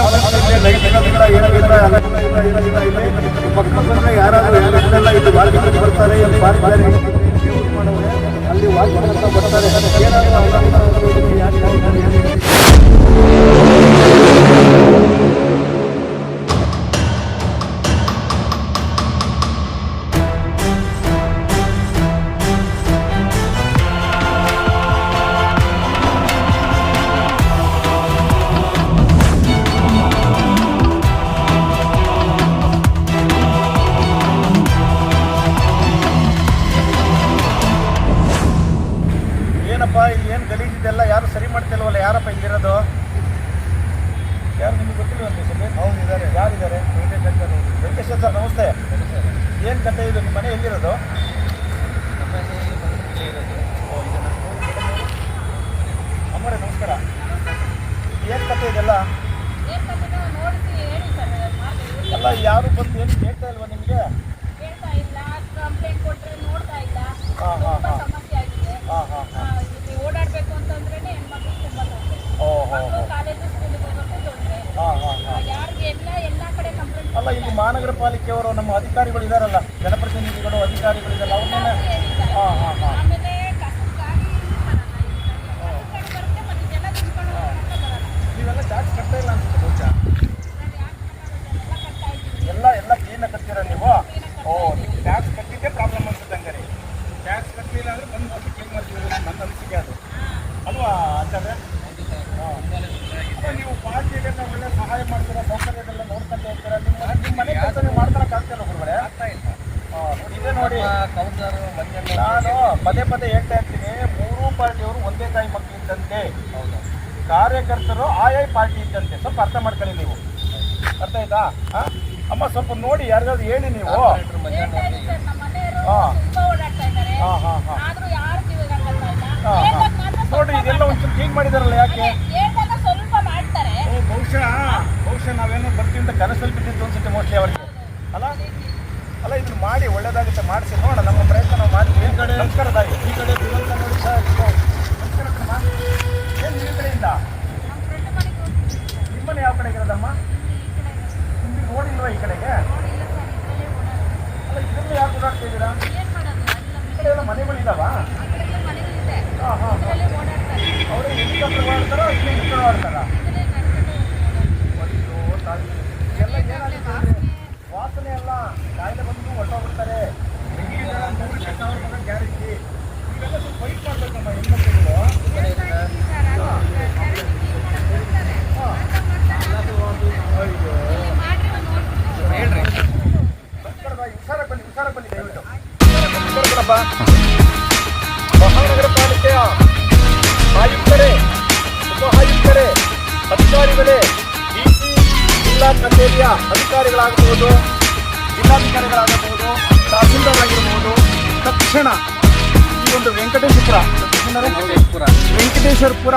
ಯಾವುದೇ ಮನುಷ್ಯನಿಗೆ ಲೈಟ್ ಇರೋದಿಲ್ಲ ಏನಾಗಿಲ್ಲ ಎಲ್ಲ ಇಲ್ಲ ಇಲ್ಲ ಇಲ್ಲ ಇಲ್ಲ ಇಲ್ಲ ಇಲ್ಲ ಮಕ್ಕಳು ಬಂದ್ರೆ ಯಾರಾದ್ರೂ ಯಾರಿಲ್ಲ ಇದು ವಾಕಿಂಗ್ ಬರ್ತಾರೆ. ಬೇರೆ ಯೂಸ್ ಮಾಡೋರೆ ಅಲ್ಲಿ ಏನಪ್ಪ ಇಲ್ಲಿ ಏನು ಗಲೀಜಿದೆಲ್ಲ ಯಾರು ಸರಿ ಮಾಡ್ತಿಲ್ವಲ್ಲ ಯಾರಪ್ಪ ಇಲ್ಲಿರೋದು? ಯಾರು ನಿಮಗೆ ಗೊತ್ತಿಲ್ಲ ಹೌದು ಇದ್ದಾರೆ ಯಾರಿದ್ದಾರೆ? ವೆಂಕಟೇಶ್ವರ ಸರ್ ನಮಸ್ತೆ. ಏನು ಕತೆ ಇದು? ನಿಮ್ಮ ಮನೆ ಎಲ್ಲಿರೋದು ಓ, ಇದನ್ನ. ಅಮ್ಮರೇ ನಮಸ್ಕಾರ ಏನು ಕತೆ ಇದೆಲ್ಲ ಏನ್ ಕಥೆನೋ ನೋಡ್ಸಿ ಹೇಳಿ ಸರ್ ಮಾಡಿ ಎಲ್ಲ ಯಾರು ಬಂದು ಏನು ಕೇಳ್ತಾ ಇಲ್ವಾ ನಿಮಗೆ ಕೇಳ್ತಾ ಇಲ್ಲ ಕಂಪ್ಲೇಂಟ್ ಕೊಟ್ರೆ ನೋಡ್ತಾ ಇಲ್ಲ ಹಾ, ಹಾ, ತುಂಬಾ ಹಾ. ಸಮಸ್ಯೆ ಆಗಿದೆ ಹಾಂ ಹಾಂ ಆ, ಇಲ್ಲಿ ಓಡಾಡ್ಬೇಕು ಅಂತಂದ್ರೇನೆ ಹೆಣ್ಮಕ್ಳು ತುಂಬಾ ತೊಂದ್ರೆ ಓ ಹೋ ಮಕ್ಕಳು ಕಾಲೇಜು ಸ್ಕೂಲಿಗೆ ಹೋಗೋಕ್ಕೂ ತೊಂದ್ರೆ ಹಾಂ ಹಾಂ ಹಾಂ ಯಾರಿಗೆ ಎಲ್ಲ ಎಲ್ಲಾ ಕಡೆ ಕಂಪ್ಲೇಂಟ್ ಅಲ್ಲ ಇಲ್ಲಿ ಮಹಾನಗರ ಪಾಲಿಕೆಯವರು ನಮ್ಮ ಅಧಿಕಾರಿಗಳು ಇದಾರಲ್ಲ ಜನಪ್ರತಿನಿಧಿಗಳು ಅಧಿಕಾರಿಗಳು ಇದೆಲ್ಲ ಅವ್ರನ್ನೆಲ್ಲ ಹಾಂ ಹಾಂ ಹಾಂ. ನೀವೆಲ್ಲ ಟ್ಯಾಕ್ಸ್ ಕಟ್ತಾ ಇಲ್ಲ ಅನ್ಸುತ್ತೆ ಬಹುಶಃ ನಾನು ಯಾಕೆ ಎಲ್ಲ ಕಟ್ತಾ ಇದ್ದೀನಿ ಎಲ್ಲ ಎಲ್ಲ ಕ್ಲೀನ್ ಕಟ್ತೀರಾ ನೀವು ಓ ನೀವು ಟ್ಯಾಕ್ಸ್ ಕಟ್ಟಿದ್ದೇ ಪ್ರಾಬ್ಲಮ್ ಅನ್ಸುತ್ತೆ ಹಂಗಾರೆ ಟ್ಯಾಕ್ಸ್ ಕಟ್ಟಲಿಲ್ಲ ಅಂದ್ರೆ ಬಂದು ಮತ್ತೆ ಕ್ಲೀನ್ ಮಾಡ್ತೀವಿ ನನ್ನ ಅನಿಸಿಕೆ ಅದು ಅಲ್ವಾ ಆಚಾರ್ಯ ಹಾಂ. ಅಲ್ಲ, ನೀವು ಪಾರ್ಟಿಗೆ ಒಳ್ಳೆ ಸಹಾಯ ಮಾಡ್ತೀರಾ ಸೌಕರ್ಯದೆಲ್ಲ ನೋಡ್ಕೊಂತ ಹೋಗ್ತೀರಾ ನಿಮ್ಮ ನಿಮ್ಮ ಮನೆ ಕೆಲಸ ನೀವು ಮಾಡ್ಕೊಳಕ್ ಆಗ್ತಿಲ್ಲ ಗುರುಗಳೇ ಇದೇ ನೋಡಿ ನಾನು ಪದೇ ಪದೇ ಹೇಳ್ತಾ ಇರ್ತೀನಿ ಮೂರೂ ಪಾರ್ಟಿಯವರು ಒಂದೇ ತಾಯಿ ಮಕ್ಕಳು ಇದ್ದಂತೆ. ಕಾರ್ಯಕರ್ತರು ಆಯಾ ಪಾರ್ಟಿ ಇದ್ದಂತೆ. ಸ್ವಲ್ಪ ಅರ್ಥ ಮಾಡ್ಕೊಳ್ಳಿ ನೀವು. ಅರ್ಥ ಆಯ್ತಾ? ಅಮ್ಮ ಸ್ವಲ್ಪ ನೋಡಿ ಯಾರಿಗಾದ್ರು ಹೇಳಿ ನೀವು. ಹಾಂ ಹಾಂ ನಮ್ಮ ಮನೆಯವರು ಹಾ. ತುಂಬಾ ಓಡಾಡ್ತಾ ಇದ್ದಾರೆ. ಹಾ ನೋಡ್ರಿ ಇದೆಲ್ಲ ಒಂಚೂರು ಕ್ಲೀನ್ ಮಾಡಿದಾರಲ್ಲ ಯಾಕೆ? ಬಹುಶಃ ಬಹುಶಃ ನಾವೇನೋ ಬರ್ತೀವಿ ಅಂತ ಕನಸಲ್ಲಿ ಬಿದ್ದಿತ್ತು ಅನ್ಸುತ್ತೆ ಮೋಸ್ಟ್ಲಿ ಅವರಿಗೆ. ಅಲ್ಲ? ಅಲ್ಲ ಇದು ಮಾಡಿ ಒಳ್ಳೇದಾಗುತ್ತೆ ಮಾಡಿಸಿ ನೋಡೋಣ ನಮ್ಮ ಪ್ರಯತ್ನ ನಾವು ಮಾಡ್ತೀವಿ ಈ ಕಡೆ ನಮಸ್ಕಾರ ತಾಯಿ ಈ ಕಡೆ ನೋಡಿ ಸರ್ ಏನು ನಿಮ್ಮ ಕಡೆಯಿಂದ? ನಿಮ್ಮನೆ ಯಾವ ಕಡೆಗೆ ಇರೋದಮ್ಮ ನಿಮ್ಗೆ ನೋಡಿಲ್ವಾ ಈ ಕಡೆಗೆ? ಅಲ್ಲ ಇದನ್ನ ಯಾಕೆ ಓಡಾಡ್ತಾ ಇದ್ದೀರಾ? ಈ ಕಡೆ ಎಲ್ಲ ಮನೆಗಳಿದ್ದಾವ ಹಾಂ ಹಾಂ ಅವರು ಓಡಾಡ್ತಾರೆ ಅವರೇ ಹೆಲಿಕಾಪ್ಟರ್ ಮಾಡ್ತಾರೋ ಇಲ್ಲಿ ನಿಂತ್ಕೊಂಡು ಮಾಡ್ತಾರಾ? ಅಯ್ಯೋ ತಾಯಿ. ಎಲ್ಲ ಏನಾಗುತ್ತೆ ವಾಸನೆ ಅಲ್ಲ. ಕಾಯಿಲೆ ಬಂದು ಹೊರಟೋಗ್ಬಿಡ್ತಾರೆ. ಗ್ಯಾರಂಟಿ. ಇವೆಲ್ಲ ಸ್ವಲ್ಪ ವೈಟ್ ಮಾಡ್ಬೇಕಮ್ಮ ಹೆಣ್ಮಕ್ಳುಗಳು ಹೇಳ್ರಿ ಹುಷಾರಾಗಿ ಬನ್ನಿ ಹುಷಾರಾಗಿ ಬನ್ನಿ ದಯವಿಟ್ಟು. ಮಹಾನಗರ ಪಾಲಿಕೆಯ ಆಯುಕ್ತರೇ, ಉಪಆಯುಕ್ತರೇ, ಅಧಿಕಾರಿಗಳೇ ಡಿಸಿ ಜಿಲ್ಲಾ ಕಚೇರಿಯ ಅಧಿಕಾರಿಗಳಾಗಬಹುದು. ಜಿಲ್ಲಾಧಿಕಾರಿಗಳಾಗಬಹುದು ತಹಸೀಲ್ದಾರ್ ಆಗಿರಬಹುದು ತಕ್ಷಣ ಈ ಒಂದು ವೆಂಕಟೇಶ್ವರ. ವೆಂಕಟೇಶ್ವರಪುರ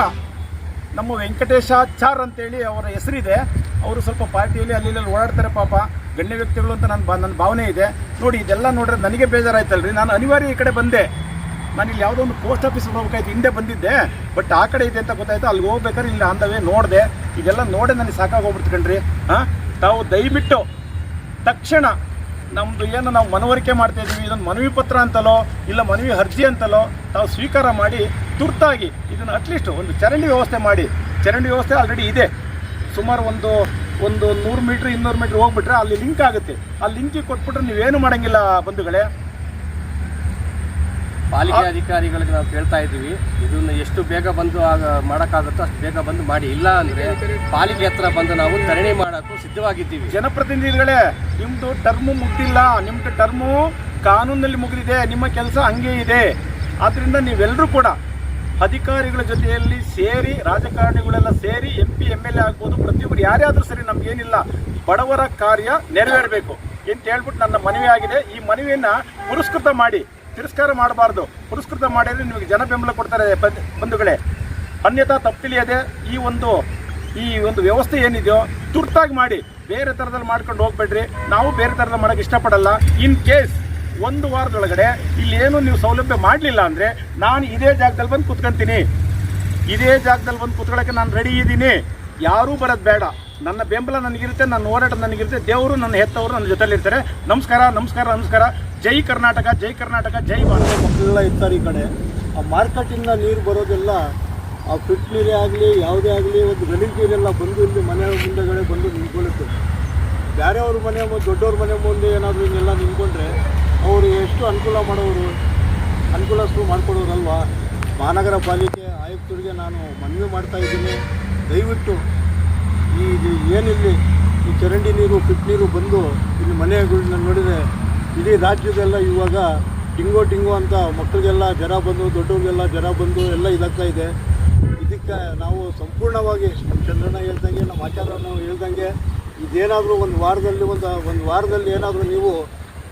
ನಮ್ಮ ವೆಂಕಟೇಶಾಚಾರ್ ಅಂತೇಳಿ ಅವರ ಹೆಸರಿದೆ. ಅವರು ಸ್ವಲ್ಪ ಪಾರ್ಟಿಯಲ್ಲಿ ಅಲ್ಲಿ ಓಡಾಡ್ತಾರೆ ಪಾಪ. ಗಣ್ಯ ವ್ಯಕ್ತಿಗಳು ಅಂತ ನನ್ನ ಬಾ ನನ್ನ ಭಾವನೆ ಇದೆ. ನೋಡಿ ಇದೆಲ್ಲ ನೋಡಿದ್ರೆ ನನಗೆ ಬೇಜಾರಾಯ್ತಲ್ರಿ. ನಾನು ಅನಿವಾರ್ಯ ಈ ಕಡೆ ಬಂದೆ. ನಾನು ಇಲ್ಲಿ ಯಾವುದೋ ಒಂದು ಪೋಸ್ಟ್ ಆಫೀಸ್ ಹೋಗ್ಬೇಕಾಯ್ತು ಹಿಂದೆ ಬಂದಿದ್ದೆ. ಬಟ್ ಆ ಕಡೆ ಇದೆ ಅಂತ ಗೊತ್ತಾಯ್ತು. ಅಲ್ಲಿ ಹೋಗ್ಬೇಕಾದ್ರೆ ಇಲ್ಲಿ ಅಂದವೇ ನೋಡಿದೆ. ಇದೆಲ್ಲ ನೋಡೇ ನನಗೆ ಸಾಕಾಗೋಗ್ಬಿಡ್ತು ಕಣ್ರಿ. ಹಾಂ? ತಾವು ದಯವಿಟ್ಟು ತಕ್ಷಣ ನಮ್ಮದು ಏನು ನಾವು ಮನವರಿಕೆ ಮಾಡ್ತಾ ಇದ್ದೀವಿ ಇದೊಂದು ಮನವಿ ಪತ್ರ ಅಂತಲೋ, ಇಲ್ಲ ಮನವಿ ಅರ್ಜಿ ಅಂತಲೋ, ತಾವು ಸ್ವೀಕಾರ ಮಾಡಿ ತುರ್ತಾಗಿ ಇದನ್ನು ಅಟ್ಲೀಸ್ಟ್ ಒಂದು ಚರಂಡಿ ವ್ಯವಸ್ಥೆ ಮಾಡಿ. ಚರಂಡಿ ವ್ಯವಸ್ಥೆ ಆಲ್ರೆಡಿ ಇದೆ. ಸುಮಾರು ಒಂದು ಒಂದು ನೂರು ಮೀಟ್ರ್ ಇನ್ನೂರು ಮೀಟ್ರ್ ಹೋಗ್ಬಿಟ್ರೆ ಅಲ್ಲಿ ಲಿಂಕ್ ಆಗುತ್ತೆ. ಆ ಲಿಂಕಿಗೆ ಕೊಟ್ಬಿಟ್ರೆ ನೀವೇನು ಮಾಡೋಂಗಿಲ್ಲ ಬಂಧುಗಳೇ? ಪಾಲಿಕೆ ಅಧಿಕಾರಿಗಳಿಗೆ ನಾವು ಕೇಳ್ತಾ ಇದ್ದೀವಿ. ಇದನ್ನು ಎಷ್ಟು ಬೇಗ ಬಂದು ಆಗ ಮಾಡೋಕ್ಕಾಗುತ್ತೋ ಅಷ್ಟು ಬೇಗ ಬಂದು ಮಾಡಿ. ಇಲ್ಲ ಅಂದರೆ ಪಾಲಿಕೆ ಹತ್ರ ಬಂದು ನಾವು ಧರಣಿ ಮಾಡೋಕ್ಕೂ ಸಿದ್ಧವಾಗಿದ್ದೀವಿ. ಜನಪ್ರತಿನಿಧಿಗಳೇ ನಿಮ್ಮದು ಟರ್ಮು ಮುಗ್ದಿಲ್ಲ ನಿಮ್ಮದು ಟರ್ಮು ಕಾನೂನಲ್ಲಿ ಮುಗಿದಿದೆ. ನಿಮ್ಮ ಕೆಲಸ ಹಂಗೆ ಇದೆ. ಆದ್ದರಿಂದ ನೀವೆಲ್ಲರೂ ಕೂಡ ಅಧಿಕಾರಿಗಳ ಜೊತೆಯಲ್ಲಿ ಸೇರಿ, ರಾಜಕಾರಣಿಗಳೆಲ್ಲ ಸೇರಿ M P M L A ಆಗ್ಬೋದು, ಪ್ರತಿಯೊಬ್ಬರು ಯಾರ್ಯಾದರೂ ಸರಿ ನಮಗೇನಿಲ್ಲ, ಬಡವರ ಕಾರ್ಯ ನೆರವೇರಬೇಕು. ಅಂತ ಹೇಳ್ಬಿಟ್ಟು ನನ್ನ ಮನವಿ ಆಗಿದೆ ಈ ಮನವಿಯನ್ನು ಪುರಸ್ಕೃತ ಮಾಡಿ. ತಿರಸ್ಕಾರ ಮಾಡಬಾರ್ದು. ಪುರಸ್ಕೃತ ಮಾಡಿದ್ರೆ ನಿಮಗೆ ಜನ ಬೆಂಬಲ ಕೊಡ್ತಾರೆ ಬಂಧುಗಳೇ. ಅನ್ಯಥಾ ತಪ್ಪಿಲಿಯದೆ ಈ ಒಂದು ಈ ಒಂದು ವ್ಯವಸ್ಥೆ ಏನಿದೆಯೋ ತುರ್ತಾಗಿ ಮಾಡಿ ಬೇರೆ ಥರದಲ್ಲಿ ಮಾಡ್ಕೊಂಡು ಹೋಗ್ಬೇಡ್ರಿ. ನಾವು ಬೇರೆ ಥರದಲ್ಲಿ ಮಾಡೋಕ್ಕೆ ಇಷ್ಟಪಡಲ್ಲ. ಇನ್ ಕೇಸ್ ಒಂದು ವಾರದೊಳಗಡೆ ಇಲ್ಲಿ ಏನು ನೀವು ಸೌಲಭ್ಯ ಮಾಡಲಿಲ್ಲ ಅಂದರೆ ನಾನು ಇದೇ ಜಾಗದಲ್ಲಿ ಬಂದು ಕುತ್ಕೊಂತೀನಿ. ಇದೇ ಜಾಗದಲ್ಲಿ ಬಂದು ಕುತ್ಕೊಳ್ಳೋಕ್ಕೆ ನಾನು ರೆಡಿ ಇದ್ದೀನಿ. ಯಾರೂ ಬರೋದು ಬೇಡ. ನನ್ನ ಬೆಂಬಲ ನನಗಿರುತ್ತೆ, ನನ್ನ ಹೋರಾಟ ನನಗಿರುತ್ತೆ. ದೇವರು ನನ್ನ ಹೆತ್ತವರು ನನ್ನ ಜೊತೆಲಿರ್ತಾರೆ. ನಮಸ್ಕಾರ ನಮಸ್ಕಾರ ನಮಸ್ಕಾರ. ಜೈ ಕರ್ನಾಟಕ ಜೈ ಕರ್ನಾಟಕ, ಜೈ ಭಾರತ. ಮಕ್ಕಳೆಲ್ಲ ಇರ್ತಾರೆ ಈ ಕಡೆ. ಆ ಮಾರ್ಕೆಟಿಂದ ನೀರು ಬರೋದೆಲ್ಲ, ಆ ಫಿಟ್ ನೀರೇ ಆಗಲಿ, ಯಾವುದೇ ಆಗಲಿ, ಒಂದು ಗಲೀಜು ನೀರೆಲ್ಲ ಬಂದು ಇಲ್ಲಿ ಮನೆ ಮುಂದೆಗಡೆ ಬಂದು ನಿಂತ್ಕೊಳ್ಳುತ್ತೆ ಬೇರೆಯವ್ರ ಮನೆ ದೊಡ್ಡವ್ರ ಮನೆ ಮುಂದೆ ಏನಾದರೂ ಇನ್ನೆಲ್ಲ ನಿಂತ್ಕೊಂಡ್ರೆ ಅವರು ಎಷ್ಟು ಅನುಕೂಲ ಮಾಡೋರು, ಅನುಕೂಲಸ್ಥರು ಮಾಡ್ಕೊಡೋರಲ್ವಾ? ಮಹಾನಗರ ಪಾಲಿಕೆ ಆಯುಕ್ತರಿಗೆ ನಾನು ಮನವಿ ಮಾಡ್ತಾ ಇದ್ದೀನಿ. ದಯವಿಟ್ಟು ಈ ಏನಿಲ್ಲಿ ಈ ಚರಂಡಿ ನೀರು, ಫಿಟ್ ನೀರು ಬಂದು ಇಲ್ಲಿ ಮನೆಗಳನ್ನ ನೋಡಿದರೆ ಇಡೀ ರಾಜ್ಯದೆಲ್ಲ ಇವಾಗ ಟಿಂಗೋ ಟಿಂಗೋ ಅಂತ ಮಕ್ಕಳಿಗೆಲ್ಲ ಜ್ವರ ಬಂದು, ದೊಡ್ಡವ್ರಿಗೆಲ್ಲ ಜ್ವರ ಬಂದು ಎಲ್ಲ ಇದಾಗ್ತಾ ಇದೆ. ಇದಕ್ಕೆ ನಾವು ಸಂಪೂರ್ಣವಾಗಿ ನಮ್ಮ ಚಂದ್ರಣ್ಣ ಹೇಳ್ದಂಗೆ, ನಮ್ಮ ಆಚಾರ್ಯನ ಹೇಳ್ದಂಗೆ, ಇದೇನಾದರೂ ಒಂದು ವಾರದಲ್ಲಿ ಒಂದು ಒಂದು ವಾರದಲ್ಲಿ ಏನಾದರೂ ನೀವು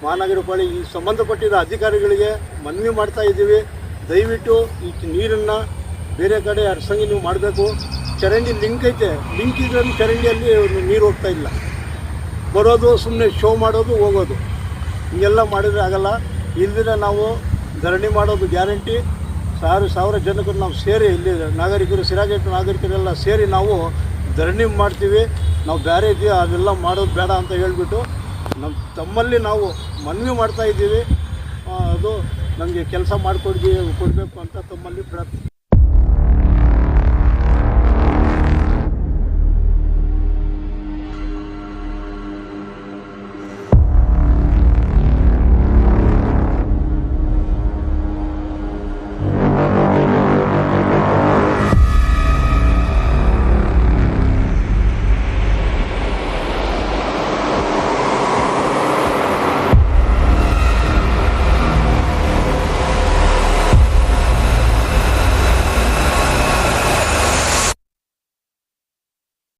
ಮಹಾನಗರ ಪಾಳಿ ಈ ಸಂಬಂಧಪಟ್ಟಿದ ಅಧಿಕಾರಿಗಳಿಗೆ ಮನವಿ ಮಾಡ್ತಾ ಇದ್ದೀವಿ. ದಯವಿಟ್ಟು ಈ ನೀರನ್ನು ಬೇರೆ ಕಡೆ ಅರ್ಸಂಗಿ ನೀವು ಮಾಡಬೇಕು. ಚರಂಡಿ ಲಿಂಕ್ ಐತೆ. ಲಿಂಕ್ ಇದ್ರೆ ಚರಂಡಿಯಲ್ಲಿ ನೀರು ಹೋಗ್ತಾ ಇಲ್ಲ. ಬರೋದು ಸುಮ್ಮನೆ ಶೋ ಮಾಡೋದು, ಹೋಗೋದು. ಹಿಂಗೆಲ್ಲ ಮಾಡಿದರೆ ಆಗಲ್ಲ. ಇಲ್ದಿರ ನಾವು ಧರಣಿ ಮಾಡೋದು ಗ್ಯಾರಂಟಿ. ಸಾವಿರ ಸಾವಿರ ಜನಕ್ಕೂ ನಾವು ಸೇರಿ ಇಲ್ಲಿ ನಾಗರಿಕರು, ಸಿರಾಜೇಟ್ ನಾಗರಿಕರೆಲ್ಲ ಸೇರಿ ನಾವು ಧರಣಿ ಮಾಡ್ತೀವಿ. ನಾವು ಬೇರೆ ಇದೆಯಾ, ಅದೆಲ್ಲ ಮಾಡೋದು ಬೇಡ ಅಂತ ಹೇಳಿಬಿಟ್ಟು ನಮ್ಮ ತಮ್ಮಲ್ಲಿ ನಾವು ಮನವಿ ಮಾಡ್ತಾ ಇದ್ದೀವಿ. ಅದು ನಮಗೆ ಕೆಲಸ ಮಾಡಿಕೊಡ್ತೀವಿ ಕೊಡಬೇಕು ಅಂತ ತಮ್ಮಲ್ಲಿ ಪ್ರಾರ್ಥನೆ.